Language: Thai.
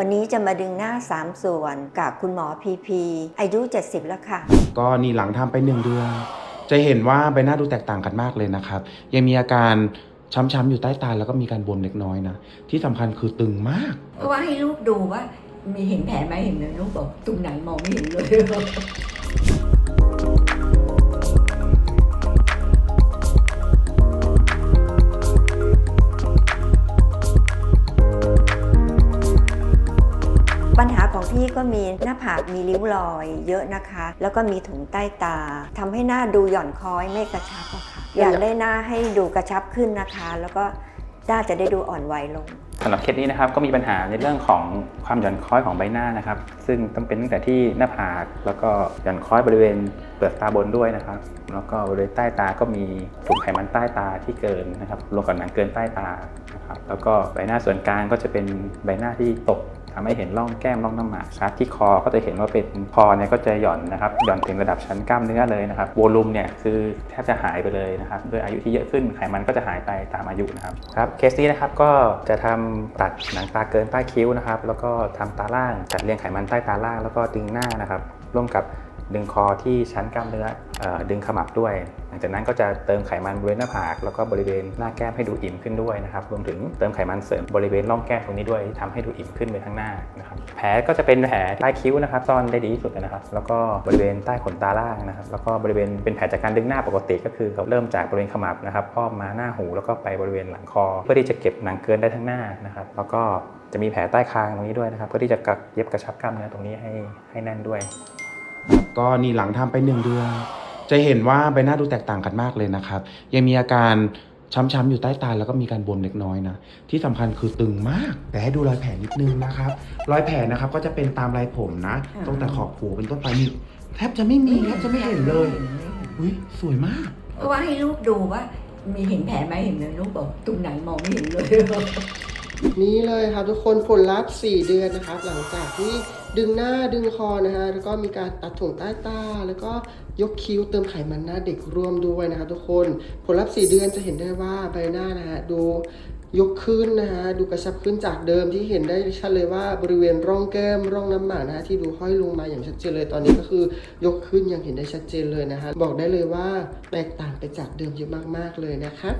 วันนี้จะมาดึงหน้า 3 ส่วนกับคุณหมอพีพีอายุ 70 แล้วค่ะ ก็นี่หลังทำไปหนึ่งเดือน จะเห็นว่าใบหน้าดูแตกต่างกันมากเลยนะครับ ยังมีอาการช้ำๆอยู่ใต้ตาแล้วก็มีการบวมเล็กน้อยนะ ที่สำคัญคือตึงมาก เพราะว่าให้ลูกดูว่ามีเห็นแผลไหมเห็นเลยลูกบอกตรงไหนมองไม่เห็นเลย ของพี่ก็มีหน้าผากมีริ้วรอยเยอะนะคะ แล้วก็มีถุงใต้ตาทำให้หน้าดูหย่อนคล้อยไม่กระชับอะค่ะ อยากได้หน้าให้ดูกระชับขึ้นนะคะ แล้วก็หน้าจะได้ดูอ่อนวัยลงสำหรับเคสนี้นะครับก็มีปัญหาในเรื่องของความหย่อนคล้อยของใบหน้านะครับ ซึ่งต้องเป็นตั้งแต่ที่หน้าผากแล้วก็หย่อนคล้อยบริเวณเปลือกตาบนด้วยนะครับ แล้วก็บริเวณใต้ตาก็มีถุงไขมันใต้ตาที่เกินนะครับรวมกับหนังเกินใต้ตานะครับแล้วก็ใบหน้าส่วนกลางก็จะเป็นใบหน้าที่ตก ทำให้เห็นร่องแก้มร่องน้ำหมากครับที่คอก็จะเห็นว่าเป็นคอเนี่ยก็จะหย่อนนะครับหย่อนถึงระดับชั้นกล้ามเนื้อเลยนะครับโวลูมเนี่ยคือแทบจะหายไปเลยนะครับด้วยอายุที่เยอะขึ้นไขมันก็จะหายไปตามอายุนะครับครับเคสนี้นะครับก็จะทำตัดหนังตาเกินใต้คิ้วนะครับแล้วก็ทำตาล่างจัดเรียงไขมันใต้ตาล่างแล้วก็ดึงหน้านะครับร่วมกับ ดึงคอที่ชั้นกล้ามเนื้อดึงขมับด้วย หลังจากนั้นก็จะเติมไขมันบริเวณหน้าผาก แล้วก็บริเวณหน้าแก้มให้ดูอิ่มขึ้นด้วยนะครับ รวมถึงเติมไขมันเสริมบริเวณร่องแก้มตรงนี้ด้วยทำให้ดูอิ่มขึ้นไปข้างหน้านะครับ แผลก็จะเป็นแผลใต้คิ้วนะครับซ่อนได้ดีที่สุดนะครับ แล้วก็บริเวณใต้ขนตาล่างนะครับ แล้วก็บริเวณเป็นแผลจากการดึงหน้าปกติก็คือเขาเริ่มจากบริเวณขมับนะครับอ้อมมาหน้าหูแล้วก็ไปบริเวณหลังคอ เพื่อที่จะเก็บหนังเกินได้ทั้งหน้านะครับ แล้วก็จะมีแผลใต้คางตรงนี้ด้วยนะครับเพื่อที่จะกักเย็บกระชับกล้ามเนื้อตรงนี้ให้ให้แน่นด้วย ก็นี่หลังทำไปหนึ่งเดือน จะเห็นว่าใบหน้าดูแตกต่างกันมากเลยนะครับ ยังมีอาการช้ำๆอยู่ใต้ตาแล้วก็มีการบวมเล็กน้อยนะ ที่สำคัญคือตึงมาก แต่ให้ดูรอยแผลนิดนึงนะครับ รอยแผลนะครับก็จะเป็นตามลายผมนะอ่าตรงแต่ขอบหูเป็นต้นไปนี่แทบจะไม่มีแทบจะไม่เห็นเลยอุ้ยสวยมากเพราะว่าให้ลูกดูว่ามีเห็นแผลไหมเห็นเลยลูกบอกตรงไหนมองไม่เห็นเลย นี่เลยครับทุกคนผลลัพธ์ 4 เดือนนะครับหลังจากที่ดึงหน้าดึงคอนะฮะแล้วก็มีการตัดถุงใต้ตา แล้วก็ยกคิ้วเติมไขมันหน้าเด็กร่วมด้วยนะครับทุกคนผลลัพธ์ 4 เดือนจะเห็นได้ว่าใบหน้านะฮะดูยกขึ้นนะฮะดูกระชับขึ้นจากเดิมที่เห็นได้ชัดเลยว่าบริเวณร่องแก้มร่องน้ำหมากนะฮะที่ดูห้อยลงมาอย่างชัดเจนเลยตอนนี้ก็คือยกขึ้นอย่างเห็นได้ชัดเจนเลยนะฮะบอกได้เลยว่าแตกต่างไปจากเดิมเยอะมากๆเลยนะครับ